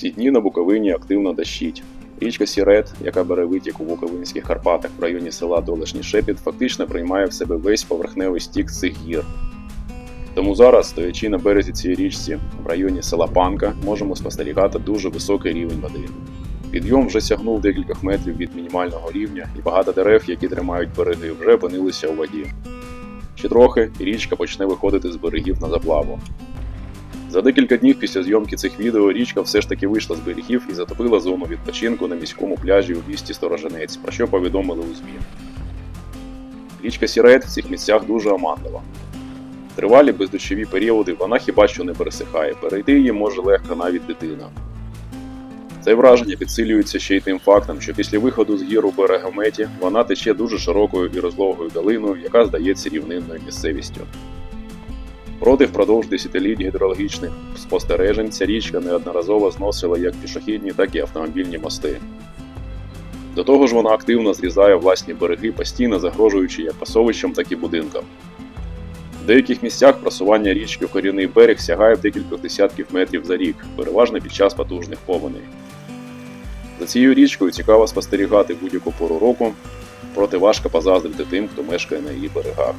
ці дні на Буковині активно дощить. Річка Сірет, яка бере витік у Буковинських Карпатах в районі села Долешній Шепіт, фактично приймає в себе весь поверхневий стік цих гір. Тому зараз, стоячи на березі цієї річці в районі села Панка, можемо спостерігати дуже високий рівень води. Підйом вже сягнув декілька метрів від мінімального рівня, і багато дерев, які тримають береги, вже опинилися у воді. Ще трохи, і річка почне виходити з берегів на заплаву. За декілька днів після зйомки цих відео річка все ж таки вийшла з берегів і затопила зону відпочинку на міському пляжі у місті Сторожинець, про що повідомили у ЗМІ. Річка Сірет в цих місцях дуже оманлива. Тривалі бездощові періоди вона хіба що не пересихає, перейти її може легко навіть дитина. Це враження підсилюється ще й тим фактом, що після виходу з гір у берегометі вона тече дуже широкою і розлогою долиною, яка здається рівнинною місцевістю. Проте впродовж десятиліть гідрологічних спостережень ця річка неодноразово зносила як пішохідні, так і автомобільні мости. До того ж, вона активно зрізає власні береги, постійно загрожуючи як пасовищам, так і будинкам. В деяких місцях просування річки в корінний берег сягає декількох десятків метрів за рік, переважно під час потужних повеней. За цією річкою цікаво спостерігати будь-яку пору року, проте важко позаздрити тим, хто мешкає на її берегах.